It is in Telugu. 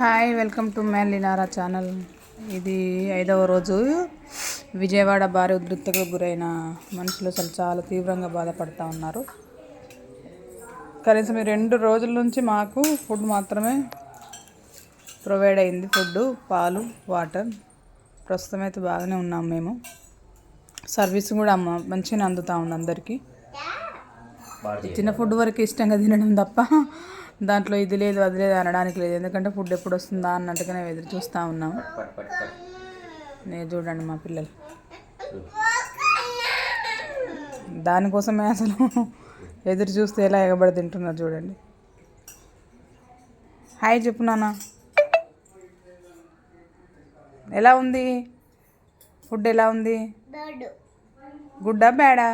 Hi welcome to Linara channel ఇది ఐదవ రోజు. విజయవాడ భారీ ఉద్రిక్తకు గురైన మనుషులు అసలు చాలా తీవ్రంగా బాధపడుతూ ఉన్నారు. కనీసం ఈ రెండు రోజుల నుంచి మాకు ఫుడ్ మాత్రమే ప్రొవైడ్ అయింది. ఫుడ్ పాలు వాటర్ ప్రస్తుతం అయితే బాగానే ఉన్నాం మేము. సర్వీస్ కూడా అమ్మ మంచిగానే అందుతూ ఉంది అందరికీ. ఇచ్చిన ఫుడ్ వరకు ఇష్టంగా తినడం తప్ప దాంట్లో ఇది లేదు అది లేదు అనడానికి లేదు. ఎందుకంటే ఫుడ్ ఎప్పుడు వస్తుందా అన్నట్టుగానే ఎదురు చూస్తూ ఉన్నాం. నేను చూడండి మా పిల్లలు. దానికోసమే అసలు ఎదురు చూస్తే ఎలా ఎగబడి తింటున్నారు చూడండి. హాయ్ చెప్పు నాన్న. ఎలా ఉంది? ఫుడ్ ఎలా ఉంది? గుడ్డా బ్యాడా?